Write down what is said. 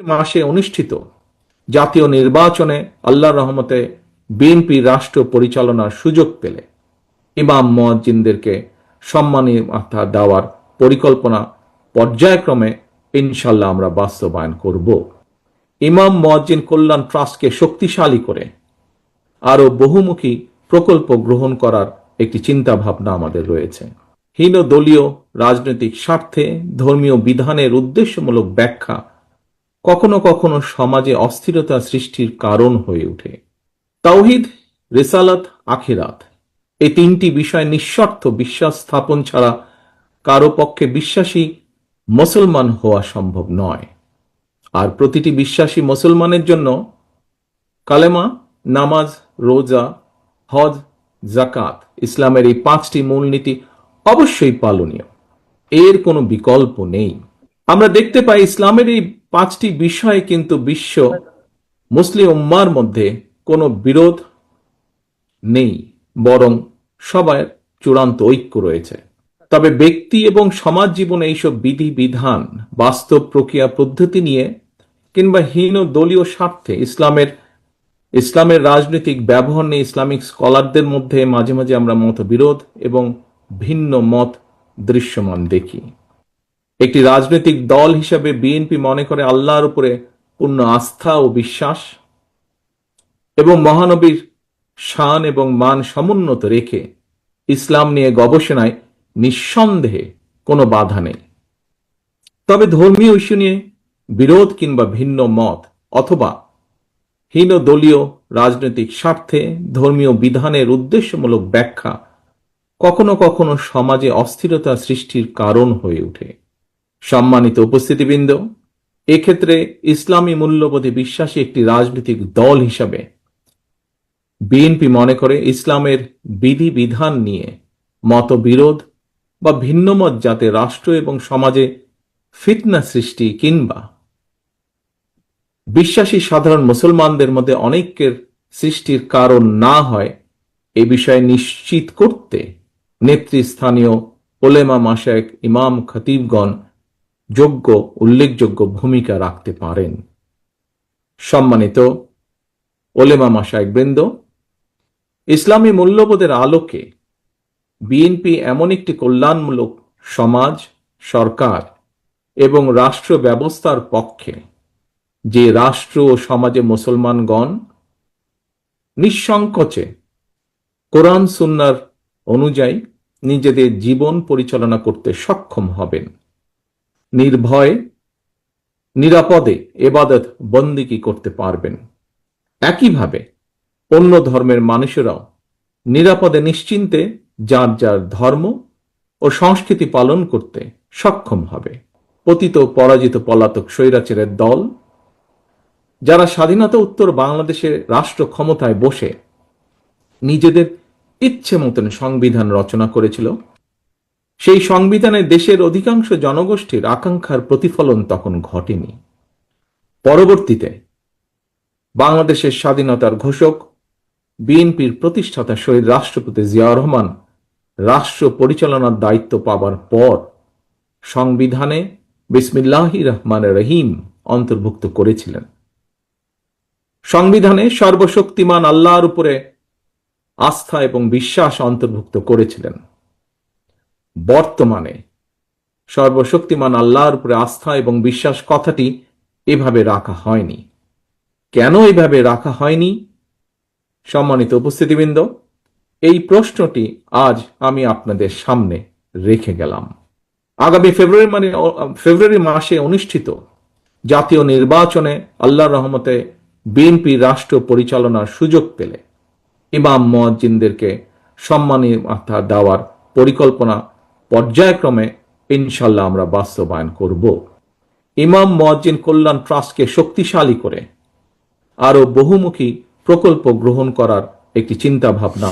মাসে অনুষ্ঠিত জাতীয় নির্বাচনে আল্লাহ রহমতে বিএনপি রাষ্ট্র পরিচালনার সুযোগ পেলে। ইমাম মুয়াজ্জিনদেরকে সম্মানী মাথা দেওয়ার পরিকল্পনা পর্যায়ক্রমে ইনশাল্লাহ আমরা বাস্তবায়ন করব। ইমাম মুয়াজ্জিন কল্যাণ ট্রাস্টকে শক্তিশালী করে আরও বহুমুখী প্রকল্প গ্রহণ করার একটি চিন্তা ভাবনা আমাদের রয়েছে। হীন দলীয় রাজনৈতিক স্বার্থে ধর্মীয় বিধানের উদ্দেশ্যমূলক ব্যাখ্যা কখনো কখনো সমাজে অস্থিরতা সৃষ্টির কারণ হয়ে ওঠে। তাওহিদ, রেসালাত, আখিরাত এই তিনটি বিষয় নিঃস্বার্থ বিশ্বাস স্থাপন ছাড়া কারও পক্ষে বিশ্বাসী মুসলমান হওয়া সম্ভব নয়। আর প্রতিটি বিশ্বাসী মুসলমানের জন্য কালেমা, নামাজ, রোজা, হজ জাকাত ইসলামের এই পাঁচটি মূলনীতি অবশ্যই পালনীয়। এর কোনো বিকল্প নেই। আমরা দেখতে পাই ইসলামের এই পাঁচটি বিষয়ে কিন্তু বিশ্ব মুসলিম উম্মার মধ্যে কোনো বিরোধ নেই, বরং সবার চূড়ান্ত ঐক্য রয়েছে। তবে ব্যক্তি এবং সমাজ জীবনে এইসব বিধি, বিধান, বাস্তব প্রক্রিয়া, পদ্ধতি নিয়ে কিংবা হীন দলীয় স্বার্থে ইসলামের ইসলামের রাজনৈতিক ব্যবহার নিয়ে ইসলামিক স্কলারদের মধ্যে মাঝে মাঝে আমরা মতবিরোধ এবং ভিন্ন মত দৃশ্যমান দেখি। একটি রাজনৈতিক দল হিসাবে বিএনপি মনে করে আল্লাহর উপরে পূর্ণ আস্থা ও বিশ্বাস এবং মহানবীর শান এবং মান সমুন্নত রেখে ইসলাম নিয়ে গবেষণায় নিঃসন্দেহে কোনো বাধা নেই। তবে ধর্মীয় ইস্যু নিয়ে বিরোধ কিংবা ভিন্ন মত অথবা হীন দলীয় রাজনৈতিক স্বার্থে ধর্মীয় বিধানের উদ্দেশ্যমূলক ব্যাখ্যা কখনো কখনো সমাজে অস্থিরতা সৃষ্টির কারণ হয়ে ওঠে। সম্মানিত উপস্থিতিবৃন্দ, এক্ষেত্রে ইসলামী মূল্যবোধে বিশ্বাসী একটি রাজনৈতিক দল হিসাবে বিএনপি মনে করে ইসলামের বিধি বিধান নিয়ে মতবিরোধ বা ভিন্নমত যাতে রাষ্ট্র এবং সমাজে ফিতনা সৃষ্টি কিংবা বিশ্বাসী সাধারণ মুসলমানদের মধ্যে অনেকের সৃষ্টির কারণ না হয়, এ বিষয়ে নিশ্চিত করতে নেতৃস্থানীয় ওলেমা মাসায়েক ইমাম খতিবগণ যোগ্য, উল্লেখযোগ্য ভূমিকা রাখতে পারেন। সম্মানিত ওলেমা মাসায়েক বৃন্দ, ইসলামী মূল্যবোধের আলোকে বিএনপি এমন একটি কল্যাণমূলক সমাজ, সরকার এবং রাষ্ট্র ব্যবস্থার পক্ষে যে রাষ্ট্র ও সমাজে মুসলমানগণ নিঃসংকোচে কোরআন সুন্নার অনুযায়ী নিজেদের জীবন পরিচালনা করতে সক্ষম হবেন। নির্ভয়ে, নিরাপদে এবাদত বন্দিকি করতে পারবেন? একইভাবে অন্য ধর্মের মানুষেরাও নিরাপদে নিশ্চিন্তে যার যার ধর্ম ও সংস্কৃতি পালন করতে সক্ষম হবে। পতিত পরাজিত পলাতক স্বৈরাচারের দল, যারা স্বাধীনতা উত্তর বাংলাদেশের রাষ্ট্র ক্ষমতায় বসে নিজেদের ইচ্ছে মতন সংবিধান রচনা করেছিল সেই সংবিধানে দেশের অধিকাংশ জনগোষ্ঠীর আকাঙ্ক্ষার প্রতিফলন তখন ঘটেনি। পরবর্তীতে বাংলাদেশের স্বাধীনতার ঘোষক, বিএনপির প্রতিষ্ঠাতা শহীদ রাষ্ট্রপতি জিয়া রহমান রাষ্ট্র পরিচালনার দায়িত্ব পাবার পর সংবিধানে বিসমিল্লাহি রহমান রহিম অন্তর্ভুক্ত করেছিলেন। সংবিধানে সর্বশক্তিমান আল্লাহর উপরে আস্থা এবং বিশ্বাস অন্তর্ভুক্ত করেছিলেন। বর্তমানে সর্বশক্তিমান আল্লাহর উপরে আস্থা এবং বিশ্বাস কথাটি এভাবে রাখা হয়নি। কেন এভাবে রাখা হয়নি? সম্মানিত উপস্থিতিবৃন্দ, এই প্রশ্নটি আজ আমি আপনাদের সামনে রেখে গেলাম। আগামী ফেব্রুয়ারি মানে ফেব্রুয়ারি মাসে অনুষ্ঠিত জাতীয় নির্বাচনে আল্লাহ রহমতে বিএনপি রাষ্ট্র পরিচালনার সুযোগ পেলে ইমাম মুয়াজ্জিনদেরকে সম্মানী মাথা দেওয়ার পরিকল্পনা পর্যায়ক্রমে ইনশাল্লাহ আমরা বাস্তবায়ন করব। ইমাম মুয়াজ্জিন কল্যাণ ট্রাস্টকে শক্তিশালী করে আরও বহুমুখী প্রকল্প গ্রহণ করার একটি চিন্তা ভাবনা